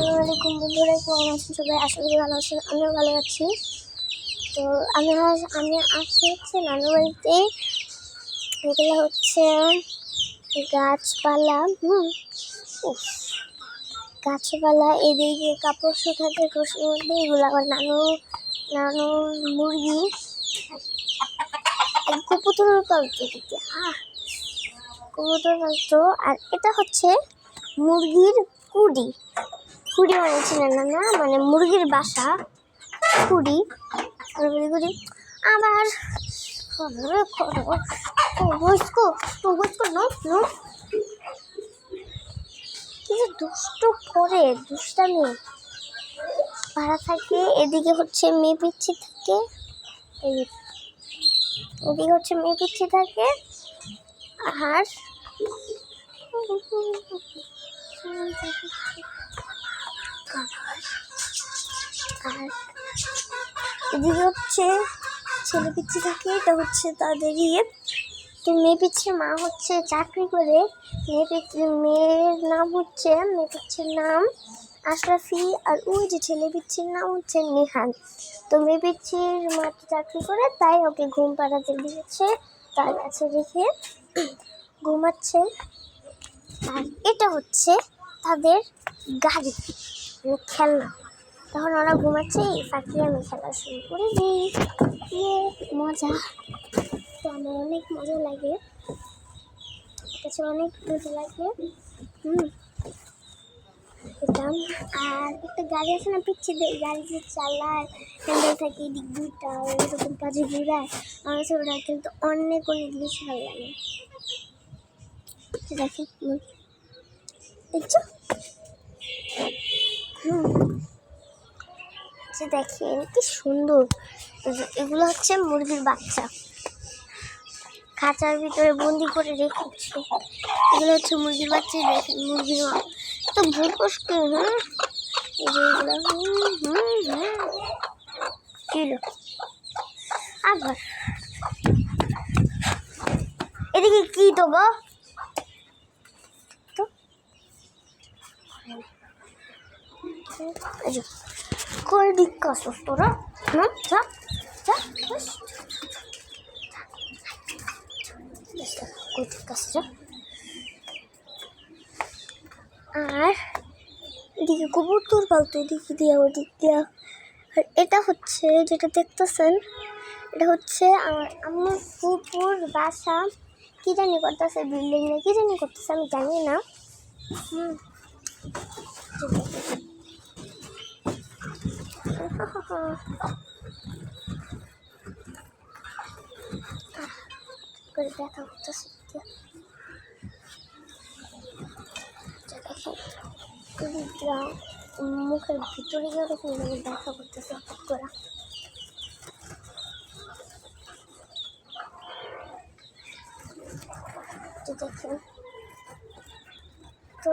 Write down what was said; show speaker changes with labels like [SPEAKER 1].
[SPEAKER 1] আসসালামু আলাইকুম বন্ধুরা, কেমন আছেন সবাই? আশা করি ভালো আছেন, আমিও ভালো আছি। তো আমি আমি আসছি হচ্ছে নানু বাড়িতে এগুলো হচ্ছে গাছপালা, হুম? গাছপালা, এদিকে কাপড় শুকাতে কষির মধ্যে এগুলো আবার নানু নানু মুরগি। কপুতর পালতো আহ! কবুতর পালতো, আর এটা হচ্ছে মুরগির কুড়ি। কুড়ি মানে ছিলেন না মানে মুরগির বাসা কুড়ি কুড়ি আবার বসকো বসকো নো নো কি যে দুষ্ট করে, দুষ্টামি। ভাড়া থাকে, এদিকে হচ্ছে মেয়ে পিচ্ছি থাকে এদিকে হচ্ছে মেয়ে পিচ্ছি থাকে, আর এদিকে হচ্ছে ছেলে পিচ্ছি থাকে, এটা হচ্ছে তাদের ইয়ে। তো মেয়ে পিচ্ছির মা হচ্ছে চাকরি করে। মেয়ে পিচ্ছি, মেয়ের নাম হচ্ছে, মেয়ে পিচ্ছির নাম আশরাফি, আর ওই যে ছেলে পিচ্ছির নাম হচ্ছে নিহান তো মেয়ে পিচ্ছির মা চাকরি করে, তাই ওকে ঘুম পাড়াতে দিয়েছে, তার কাছে রেখে ঘুমাচ্ছে। আর এটা হচ্ছে তাদের গাড়ি মানে খেলনা। তখন ওরা ঘুমাচ্ছে, এই আমি খেলা শুরু করে। দিই মজা। তো আমার অনেক মজা লাগে। কাছে অনেক মজা লাগে। হুম। আর একটা গাড়ি আছে না দিয়ে গাড়ি যে চালায় হ্যান্ডেল থাকে, এদিক দুইটা, এরকম কাজে ঘুরায়। আমার কাছে ওটা কিন্তু অনেক অনেক বেশি ভালো লাগে। দেখেন দেখছ যে দেখেন কি সুন্দর। এগুলো হচ্ছে মুরগির বাচ্চা। খাঁচার ভিতরে বন্দি করে রেখেছে। এগুলো হচ্ছে মুরগির বাচ্চা মুরগির তো হুম হুম কিলো। আবার। এদিকে কি দেবো এই যে কই দিক কাছস তোরা হুম যা যা বস কই দিক কাছ যা আর এদিকে কবুতর পালতো এদিকে দিয়া ওদিক দিয়া আর এটা হচ্ছে যেটা দেখতেছেন এটা হচ্ছে আমার আমার ফুপুর বাসা কি জানি করতেছে বিল্ডিং না কি জানি করতেছে আমি জানি না হুম করে দেখা করতেছে মুখের ভিতরে যেরকম দেখা করতেছে হঠাৎ করে তো দেখেন তো